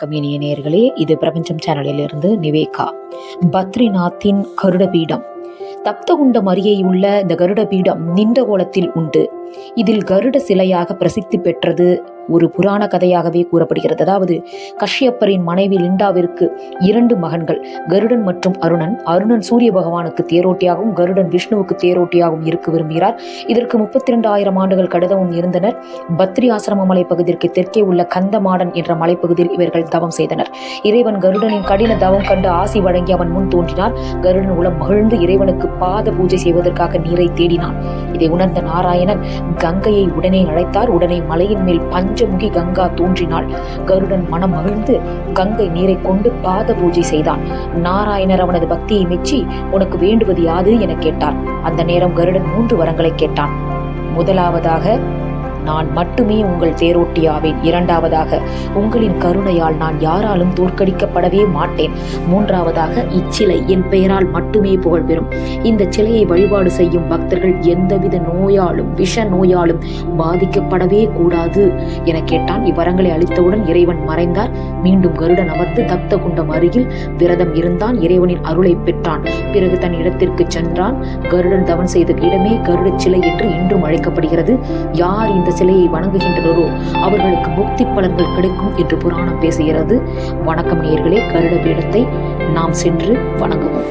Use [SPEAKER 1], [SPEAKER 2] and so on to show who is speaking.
[SPEAKER 1] வணக்கம் இனிய நேர்களே. இது பிரபஞ்சம் சேனலிலிருந்து நிவேகா. பத்ரிநாத்தின் கருட பீடம் தப்தகுண்ட மரியை உள்ள இந்த கருட பீடம் நின்ற கோலத்தில் உண்டு. இதில் கருட சிலையாக பிரசித்தி பெற்றது ஒரு புராண கதையாகவே கூறப்படுகிறது. அதாவது கஷ்யப்பரின் மனைவி லிண்டாவிற்கு இரண்டு மகன்கள் கருடன் மற்றும் அருணன். அருணன் சூரிய பகவானுக்கு தேரோட்டியாகவும் கருடன் விஷ்ணுவுக்கு தேரோட்டியாகவும் இருக்க விரும்புகிறார். இதற்கு முப்பத்தி இரண்டு ஆயிரம் ஆண்டுகள் கடதவும் இருந்தனர். பத்ரி ஆசிரம மலைப்பகுதிக்கு தெற்கே உள்ள கந்தமாடன் என்ற மலைப்பகுதியில் இவர்கள் தவம் செய்தனர். இறைவன் கருடனின் கடின தவம் கண்டு ஆசி வழங்கி அவன் முன் தோன்றினார். கருடன் உளம் மகிழ்ந்து இறைவனுக்கு பாத பூஜை செய்வதற்காக நீரை தேடினான். இதை உணர்ந்த நாராயணன் கங்கையை உடனே அழைத்தார். உடனே மலையின் மேல் பஞ்சமுகி கங்கா தோன்றினாள். கருடன் மனம் மகிழ்ந்து கங்கை நீரை கொண்டு பாத பூஜை செய்தான். நாராயணர் அவனது பக்தியை மெச்சி உனக்கு வேண்டுவது யாது? என கேட்டார் அந்த நேரம் கருடன் மூன்று வரங்களை கேட்டான். முதலாவதாக நான் மட்டுமே உங்கள் தேரோட்டியாவேன் இரண்டாவதாக. உங்களின் கருணையால் நான் யாராலும் தோற்கடிக்கப்படவே மாட்டேன். மூன்றாவதாக இச்சிலை என் பெயரால் மட்டுமே புகழ் பெறும் இந்த சிலையை வழிபாடு செய்யும் பக்தர்கள் எந்தவித நோயாலும் விஷ நோயாலும் பாதிக்கப்படவே கூடாது. என கேட்டான். இவ்வரங்களை அளித்தவுடன் இறைவன் மறைந்தார். மீண்டும் கருடன் அமர்ந்து தப்த குண்டம் அருகில் விரதம் இருந்தான். இறைவனின் அருளை பெற்றான். பிறகு தன் இடத்திற்கு சென்றான். கருடன் தவன் செய்த இடமே கருடச் சிலை என்று இன்றும் அழைக்கப்படுகிறது. யார் இந்த சிலையை வணங்குகின்றனரோ அவர்களுக்கு முக்தி பலன்கள் கிடைக்கும் என்று புராணம் பேசுகிறது. வணக்கம் நேர்களே கருட பீடத்தை நாம் சென்று வணங்குவோம்.